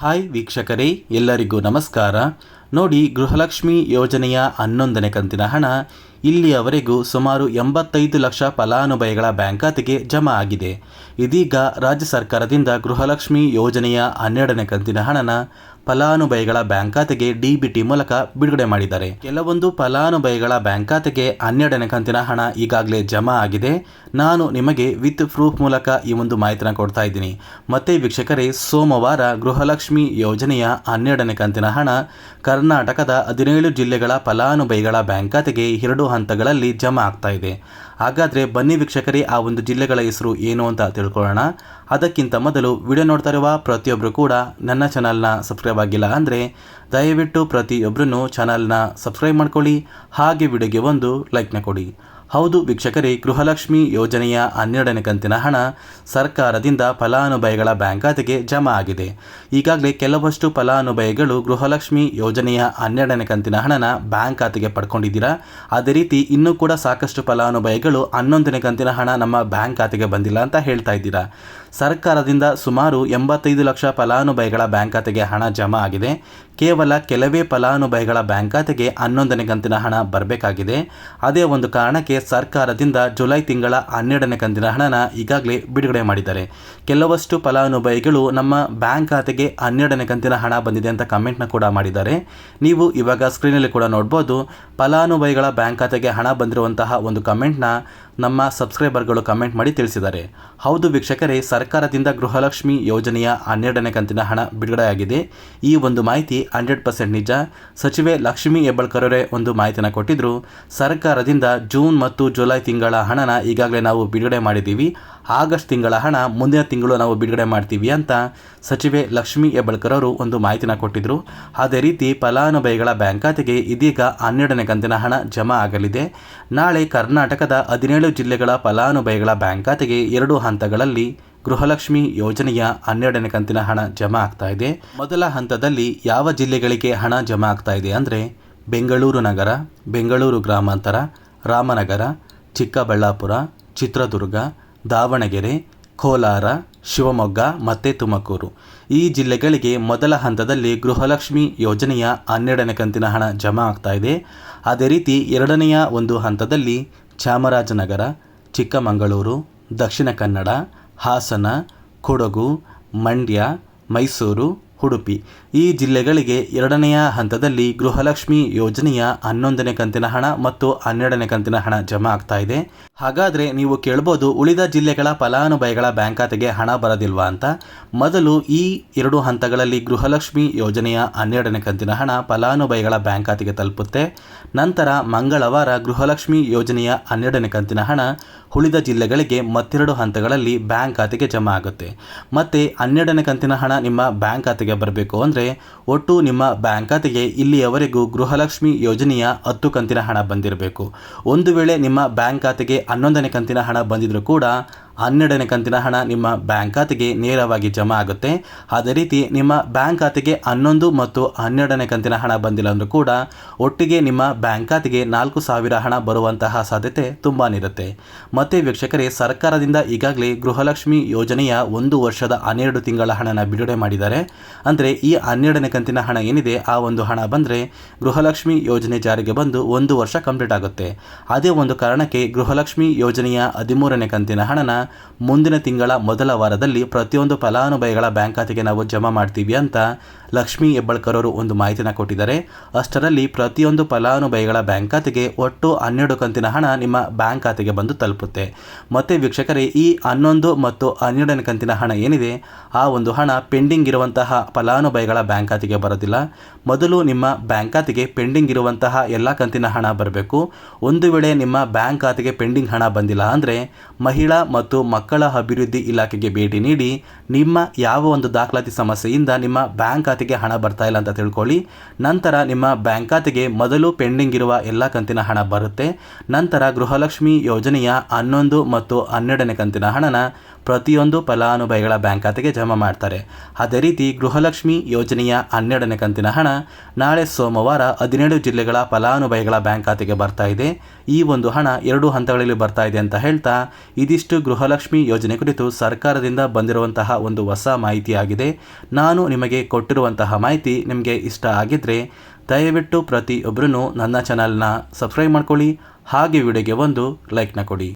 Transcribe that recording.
Hi ವೀಕ್ಷಕರೇ, ಎಲ್ಲರಿಗೂ ನಮಸ್ಕಾರ. ನೋಡಿ, ಗೃಹಲಕ್ಷ್ಮಿ ಯೋಜನೆಯ ಹನ್ನೊಂದನೇ ಕಂತಿನ ಹಣ ಇಲ್ಲಿಯವರೆಗೂ ಸುಮಾರು ಎಂಬತ್ತೈದು ಲಕ್ಷ ಫಲಾನುಭವಿಗಳ ಬ್ಯಾಂಕ್ ಖಾತೆಗೆ ಜಮಾ ಆಗಿದೆ. ಇದೀಗ ರಾಜ್ಯ ಸರ್ಕಾರದಿಂದ ಗೃಹಲಕ್ಷ್ಮಿ ಯೋಜನೆಯ ಹನ್ನೆರಡನೇ ಕಂತಿನ ಹಣನ ಫಲಾನುಭವಿಗಳ ಬ್ಯಾಂಕ್ ಖಾತೆಗೆ ಡಿಬಿಟಿ ಮೂಲಕ ಬಿಡುಗಡೆ ಮಾಡಿದ್ದಾರೆ. ಕೆಲವೊಂದು ಫಲಾನುಭವಿಗಳ ಬ್ಯಾಂಕ್ ಖಾತೆಗೆ ಹನ್ನೆರಡನೇ ಕಂತಿನ ಹಣ ಈಗಾಗಲೇ ಜಮಾ ಆಗಿದೆ. ನಾನು ನಿಮಗೆ ವಿತ್ ಪ್ರೂಫ್ ಮೂಲಕ ಈ ಒಂದು ಮಾಹಿತಿನ ಕೊಡ್ತಾ ಇದ್ದೀನಿ. ಮತ್ತೆ ವೀಕ್ಷಕರೇ, ಸೋಮವಾರ ಗೃಹಲಕ್ಷ್ಮಿ ಯೋಜನೆಯ ಹನ್ನೆರಡನೇ ಕಂತಿನ ಹಣ ಕರ್ನಾಟಕದ ಹದಿನೇಳು ಜಿಲ್ಲೆಗಳ ಫಲಾನುಭವಿಗಳ ಬ್ಯಾಂಕ್ ಖಾತೆಗೆ ಎರಡು ಹಂತಗಳಲ್ಲಿ ಜಮಾ ಆಗ್ತಾ ಇದೆ. ಹಾಗಾದರೆ ಬನ್ನಿ ವೀಕ್ಷಕರೇ, ಆ ಒಂದು ಜಿಲ್ಲೆಗಳ ಹೆಸರು ಏನು ಅಂತ ತಿಳ್ಕೊಳ್ಳೋಣ. ಅದಕ್ಕಿಂತ ಮೊದಲು ವಿಡಿಯೋ ನೋಡ್ತಾ ಇರುವ ಪ್ರತಿಯೊಬ್ಬರು ಕೂಡ ನನ್ನ ಚಾನಲ್ನ ಸಬ್ಸ್ಕ್ರೈಬ್ ಆಗಿಲ್ಲ ಅಂದರೆ ದಯವಿಟ್ಟು ಪ್ರತಿಯೊಬ್ಬರೂ ಚಾನಲ್ನ ಸಬ್ಸ್ಕ್ರೈಬ್ ಮಾಡ್ಕೊಳ್ಳಿ, ಹಾಗೆ ವಿಡಿಯೋಗೆ ಒಂದು ಲೈಕ್ನ ಕೊಡಿ. ಹೌದು ವೀಕ್ಷಕರೇ, ಗೃಹಲಕ್ಷ್ಮಿ ಯೋಜನೆಯ ಹನ್ನೆರಡನೇ ಕಂತಿನ ಹಣ ಸರ್ಕಾರದಿಂದ ಫಲಾನುಭವಿಗಳ ಬ್ಯಾಂಕ್ ಖಾತೆಗೆ ಜಮಾ ಆಗಿದೆ. ಈಗಾಗಲೇ ಕೆಲವಷ್ಟು ಫಲಾನುಭವಿಗಳು ಗೃಹಲಕ್ಷ್ಮಿ ಯೋಜನೆಯ ಹನ್ನೆರಡನೇ ಕಂತಿನ ಹಣನ ಬ್ಯಾಂಕ್ ಖಾತೆಗೆ ಪಡ್ಕೊಂಡಿದ್ದೀರಾ? ಅದೇ ರೀತಿ ಇನ್ನೂ ಕೂಡ ಸಾಕಷ್ಟು ಫಲಾನುಭವಿಗಳು ಹನ್ನೊಂದನೇ ಕಂತಿನ ಹಣ ನಮ್ಮ ಬ್ಯಾಂಕ್ ಖಾತೆಗೆ ಬಂದಿಲ್ಲ ಅಂತ ಹೇಳ್ತಾ ಇದ್ದೀರಾ? ಸರ್ಕಾರದಿಂದ ಸುಮಾರು ಎಂಬತ್ತೈದು ಲಕ್ಷ ಫಲಾನುಭವಿಗಳ ಬ್ಯಾಂಕ್ ಖಾತೆಗೆ ಹಣ ಜಮಾ ಆಗಿದೆ. ಕೇವಲ ಕೆಲವೇ ಫಲಾನುಭವಿಗಳ ಬ್ಯಾಂಕ್ ಖಾತೆಗೆ ಹನ್ನೊಂದನೇ ಕಂತಿನ ಹಣ ಬರಬೇಕಾಗಿದೆ. ಅದೇ ಒಂದು ಕಾರಣಕ್ಕೆ ಸರ್ಕಾರದಿಂದ ಜುಲೈ ತಿಂಗಳ ಹನ್ನೆರಡನೇ ಕಂತಿನ ಹಣನ ಈಗಾಗಲೇ ಬಿಡುಗಡೆ ಮಾಡಿದ್ದಾರೆ. ಕೆಲವಷ್ಟು ಫಲಾನುಭವಿಗಳು ನಮ್ಮ ಬ್ಯಾಂಕ್ ಖಾತೆಗೆ ಹನ್ನೆರಡನೇ ಕಂತಿನ ಹಣ ಬಂದಿದೆ ಅಂತ ಕಮೆಂಟ್ನ ಕೂಡ ಮಾಡಿದ್ದಾರೆ. ನೀವು ಇವಾಗ ಸ್ಕ್ರೀನಲ್ಲಿ ಕೂಡ ನೋಡ್ಬೋದು, ಫಲಾನುಭವಿಗಳ ಬ್ಯಾಂಕ್ ಖಾತೆಗೆ ಹಣ ಬಂದಿರುವಂತಹ ಒಂದು ಕಮೆಂಟ್ನ ನಮ್ಮ ಸಬ್ಸ್ಕ್ರೈಬರ್ಗಳು ಕಮೆಂಟ್ ಮಾಡಿ ತಿಳಿಸಿದ್ದಾರೆ. ಹೌದು ವೀಕ್ಷಕರೇ, ಸರ್ಕಾರದಿಂದ ಗೃಹಲಕ್ಷ್ಮಿ ಯೋಜನೆಯ ಹನ್ನೆರಡನೇ ಕಂತಿನ ಹಣ ಬಿಡುಗಡೆಯಾಗಿದೆ. ಈ ಒಂದು ಮಾಹಿತಿ ಹಂಡ್ರೆಡ್ ಪರ್ಸೆಂಟ್ ನಿಜ. ಸಚಿವೆ ಲಕ್ಷ್ಮೀ ಹೆಬ್ಬಳ್ಕರವರೇ ಒಂದು ಮಾಹಿತಿನ ಕೊಟ್ಟಿದ್ದರು ಸರ್ಕಾರದಿಂದ ಜೂನ್ ಮತ್ತು ಜುಲೈ ತಿಂಗಳ ಹಣನ ಈಗಾಗಲೇ ನಾವು ಬಿಡುಗಡೆ ಮಾಡಿದ್ದೀವಿ. ಆಗಸ್ಟ್ ತಿಂಗಳ ಹಣ ಮುಂದಿನ ತಿಂಗಳು ನಾವು ಬಿಡುಗಡೆ ಮಾಡ್ತೀವಿ ಅಂತ ಸಚಿವೆ ಲಕ್ಷ್ಮೀ ಹೆಬ್ಬಳ್ಕರ್ ಅವರು ಒಂದು ಮಾಹಿತಿನ ಕೊಟ್ಟಿದ್ದರು ಅದೇ ರೀತಿ ಫಲಾನುಭವಿಗಳ ಬ್ಯಾಂಕ್ ಖಾತೆಗೆ ಇದೀಗ ಹನ್ನೆರಡನೇ ಕಂತಿನ ಹಣ ಜಮಾ ಆಗಲಿದೆ. ನಾಳೆ ಕರ್ನಾಟಕದ ಹದಿನೇಳು ಜಿಲ್ಲೆಗಳ ಫಲಾನುಭವಿಗಳ ಬ್ಯಾಂಕ್ ಖಾತೆಗೆ ಎರಡು ಹಂತಗಳಲ್ಲಿ ಗೃಹಲಕ್ಷ್ಮಿ ಯೋಜನೆಯ ಹನ್ನೆರಡನೇ ಕಂತಿನ ಹಣ ಜಮಾ ಆಗ್ತಾ ಇದೆ. ಮೊದಲ ಹಂತದಲ್ಲಿ ಯಾವ ಜಿಲ್ಲೆಗಳಿಗೆ ಹಣ ಜಮಾ ಆಗ್ತಾ ಇದೆ ಅಂದರೆ ಬೆಂಗಳೂರು ನಗರ, ಬೆಂಗಳೂರು ಗ್ರಾಮಾಂತರ, ರಾಮನಗರ, ಚಿಕ್ಕಬಳ್ಳಾಪುರ, ಚಿತ್ರದುರ್ಗ ದಾವಣಗೆರೆ, ಕೋಲಾರ, ಶಿವಮೊಗ್ಗ ಮತ್ತು ತುಮಕೂರು. ಈ ಜಿಲ್ಲೆಗಳಿಗೆ ಮೊದಲ ಹಂತದಲ್ಲಿ ಗೃಹಲಕ್ಷ್ಮಿ ಯೋಜನೆಯ ಹನ್ನೆರಡನೇ ಕಂತಿನ ಹಣ ಜಮಾ ಆಗ್ತಾ ಇದೆ. ಅದೇ ರೀತಿ ಎರಡನೆಯ ಒಂದು ಹಂತದಲ್ಲಿ ಚಾಮರಾಜನಗರ, ಚಿಕ್ಕಮಗಳೂರು, ದಕ್ಷಿಣ ಕನ್ನಡ, ಹಾಸನ, ಕೊಡಗು, ಮಂಡ್ಯ, ಮೈಸೂರು, ಉಡುಪಿ. ಈ ಜಿಲ್ಲೆಗಳಿಗೆ ಎರಡನೆಯ ಹಂತದಲ್ಲಿ ಗೃಹಲಕ್ಷ್ಮಿ ಯೋಜನೆಯ ಹನ್ನೊಂದನೇ ಕಂತಿನ ಹಣ ಮತ್ತು ಹನ್ನೆರಡನೇ ಕಂತಿನ ಹಣ ಜಮಾ ಆಗ್ತಾ ಇದೆ. ಹಾಗಾದರೆ ನೀವು ಕೇಳ್ಬೋದು ಉಳಿದ ಜಿಲ್ಲೆಗಳ ಫಲಾನುಭವಿಗಳ ಬ್ಯಾಂಕ್ ಖಾತೆಗೆ ಹಣ ಬರೋದಿಲ್ವಾ ಅಂತ. ಮೊದಲು ಈ ಎರಡು ಹಂತಗಳಲ್ಲಿ ಗೃಹಲಕ್ಷ್ಮಿ ಯೋಜನೆಯ ಹನ್ನೆರಡನೇ ಕಂತಿನ ಹಣ ಫಲಾನುಭವಿಗಳ ಬ್ಯಾಂಕ್ ಖಾತೆಗೆ ತಲುಪುತ್ತೆ. ನಂತರ ಮಂಗಳವಾರ ಗೃಹಲಕ್ಷ್ಮಿ ಯೋಜನೆಯ ಹನ್ನೆರಡನೇ ಕಂತಿನ ಹಣ ಉಳಿದ ಜಿಲ್ಲೆಗಳಿಗೆ ಮತ್ತೆರಡು ಹಂತಗಳಲ್ಲಿ ಬ್ಯಾಂಕ್ ಖಾತೆಗೆ ಜಮಾ ಆಗುತ್ತೆ. ಮತ್ತು ಹನ್ನೆರಡನೇ ಕಂತಿನ ಹಣ ನಿಮ್ಮ ಬ್ಯಾಂಕ್ ಖಾತೆಗೆ ಬರಬೇಕು ಅಂದರೆ ಒಟ್ಟು ನಿಮ್ಮ ಬ್ಯಾಂಕ್ ಖಾತೆಗೆ ಇಲ್ಲಿಯವರೆಗೂ ಗೃಹಲಕ್ಷ್ಮಿ ಯೋಜನೆಯ ಹತ್ತು ಕಂತಿನ ಹಣ ಬಂದಿರಬೇಕು. ಒಂದು ವೇಳೆ ನಿಮ್ಮ ಬ್ಯಾಂಕ್ ಖಾತೆಗೆ ಹನ್ನೊಂದನೇ ಕಂತಿನ ಹಣ ಬಂದಿದ್ದರೂ ಕೂಡ ಹನ್ನೆರಡನೇ ಕಂತಿನ ಹಣ ನಿಮ್ಮ ಬ್ಯಾಂಕ್ ಖಾತೆಗೆ ನೇರವಾಗಿ ಜಮಾ ಆಗುತ್ತೆ. ಅದೇ ರೀತಿ ನಿಮ್ಮ ಬ್ಯಾಂಕ್ ಖಾತೆಗೆ ಹನ್ನೊಂದು ಮತ್ತು ಹನ್ನೆರಡನೇ ಕಂತಿನ ಹಣ ಬಂದಿಲ್ಲ ಅಂದರೂ ಕೂಡ ಒಟ್ಟಿಗೆ ನಿಮ್ಮ ಬ್ಯಾಂಕ್ ಖಾತೆಗೆ ನಾಲ್ಕು ಸಾವಿರ ಹಣ ಬರುವಂತಹ ಸಾಧ್ಯತೆ ತುಂಬಾ ಇರುತ್ತೆ. ಮತ್ತೆ ವೀಕ್ಷಕರೇ, ಸರ್ಕಾರದಿಂದ ಈಗಾಗಲೇ ಗೃಹಲಕ್ಷ್ಮಿ ಯೋಜನೆಯ ಒಂದು ವರ್ಷದ ಹನ್ನೆರಡು ತಿಂಗಳ ಹಣನ ಬಿಡುಗಡೆ ಮಾಡಿದ್ದಾರೆ. ಅಂದರೆ ಈ ಹನ್ನೆರಡನೇ ಕಂತಿನ ಹಣ ಏನಿದೆ, ಆ ಒಂದು ಹಣ ಬಂದರೆ ಗೃಹಲಕ್ಷ್ಮಿ ಯೋಜನೆ ಜಾರಿಗೆ ಬಂದು ಒಂದು ವರ್ಷ ಕಂಪ್ಲೀಟ್ ಆಗುತ್ತೆ. ಅದೇ ಒಂದು ಕಾರಣಕ್ಕೆ ಗೃಹಲಕ್ಷ್ಮಿ ಯೋಜನೆಯ ಹದಿಮೂರನೇ ಕಂತಿನ ಹಣನ ಮುಂದಿನ ತಿಂಗಳ ಮೊದಲ ವಾರದಲ್ಲಿ ಪ್ರತಿಯೊಂದು ಫಲಾನುಭವಿಗಳ ಬ್ಯಾಂಕ್ ಖಾತೆಗೆ ನಾವು ಜಮಾ ಮಾಡ್ತೀವಿ ಅಂತ ಲಕ್ಷ್ಮೀ ಹೆಬ್ಬಳ್ಕರ್ ಅವರು ಒಂದು ಮಾಹಿತಿನ ಕೊಟ್ಟಿದ್ದಾರೆ. ಅಷ್ಟರಲ್ಲಿ ಪ್ರತಿಯೊಂದು ಫಲಾನುಭವಿಗಳ ಬ್ಯಾಂಕ್ ಖಾತೆಗೆ ಒಟ್ಟು ಹನ್ನೆರಡು ಕಂತಿನ ಹಣ ನಿಮ್ಮ ಬ್ಯಾಂಕ್ ಖಾತೆಗೆ ಬಂದು ತಲುಪುತ್ತೆ. ಮತ್ತು ವೀಕ್ಷಕರೇ, ಈ ಹನ್ನೊಂದು ಮತ್ತು ಹನ್ನೆರಡನೇ ಕಂತಿನ ಹಣ ಏನಿದೆ? ಆ ಒಂದು ಹಣ ಪೆಂಡಿಂಗ್ ಇರುವಂತಹ ಫಲಾನುಭವಿಗಳ ಬ್ಯಾಂಕ್ ಖಾತೆಗೆ ಬರೋದಿಲ್ಲ. ಮೊದಲು ನಿಮ್ಮ ಬ್ಯಾಂಕ್ ಖಾತೆಗೆ ಪೆಂಡಿಂಗ್ ಇರುವಂತಹ ಎಲ್ಲ ಕಂತಿನ ಹಣ ಬರಬೇಕು. ಒಂದು ವೇಳೆ ನಿಮ್ಮ ಬ್ಯಾಂಕ್ ಖಾತೆಗೆ ಪೆಂಡಿಂಗ್ ಹಣ ಬಂದಿಲ್ಲ ಅಂದರೆ ಮಹಿಳಾ ಮತ್ತು ಮಕ್ಕಳ ಅಭಿವೃದ್ಧಿ ಇಲಾಖೆಗೆ ಭೇಟಿ ನೀಡಿ ನಿಮ್ಮ ಯಾವ ಒಂದು ದಾಖಲಾತಿ ಸಮಸ್ಯೆಯಿಂದ ನಿಮ್ಮ ಬ್ಯಾಂಕ್ ಖಾತೆಗೆ ಹಣ ಬರ್ತಾ ಇಲ್ಲ ಅಂತ ತಿಳ್ಕೊಳ್ಳಿ. ನಂತರ ನಿಮ್ಮ ಬ್ಯಾಂಕ್ ಖಾತೆಗೆ ಮೊದಲು ಪೆಂಡಿಂಗ್ ಇರುವ ಎಲ್ಲ ಕಂತಿನ ಹಣ ಬರುತ್ತೆ. ನಂತರ ಗೃಹಲಕ್ಷ್ಮಿ ಯೋಜನೆಯ ಹನ್ನೊಂದು ಮತ್ತು ಹನ್ನೆರಡನೇ ಕಂತಿನ ಹಣನ ಪ್ರತಿಯೊಂದು ಫಲಾನುಭವಿಗಳ ಬ್ಯಾಂಕ್ ಖಾತೆಗೆ ಜಮಾ ಮಾಡ್ತಾರೆ. ಅದೇ ರೀತಿ ಗೃಹಲಕ್ಷ್ಮಿ ಯೋಜನೆಯ ಹನ್ನೆರಡನೇ ಕಂತಿನ ಹಣ ನಾಳೆ ಸೋಮವಾರ ಹದಿನೇಳು ಜಿಲ್ಲೆಗಳ ಫಲಾನುಭವಿಗಳ ಬ್ಯಾಂಕ್ ಖಾತೆಗೆ ಬರ್ತಾ ಇದೆ. ಈ ಒಂದು ಹಣ ಎರಡು ಹಂತಗಳಲ್ಲಿ ಬರ್ತಾ ಇದೆ ಅಂತ ಹೇಳ್ತಾ ಇದಿಷ್ಟು ಗೃಹಲಕ್ಷ್ಮಿ ಯೋಜನೆ ಕುರಿತು ಸರ್ಕಾರದಿಂದ ಬಂದಿರುವಂತಹ ಒಂದು ಹೊಸ ಮಾಹಿತಿಯಾಗಿದೆ. ನಾನು ನಿಮಗೆ ಕೊಟ್ಟಿರುವಂತಹ ಮಾಹಿತಿ ನಿಮಗೆ ಇಷ್ಟ ಆಗಿದ್ದರೆ ದಯವಿಟ್ಟು ಪ್ರತಿಯೊಬ್ಬರೂ ನನ್ನ ಚಾನಲ್ನ ಸಬ್ಸ್ಕ್ರೈಬ್ ಮಾಡ್ಕೊಳ್ಳಿ. ಹಾಗೆ ವಿಡಿಯೋಗೆ ಒಂದು ಲೈಕ್ನ ಕೊಡಿ.